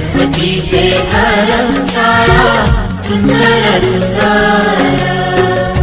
सरस्वतीचे घर सुंदर सुंदर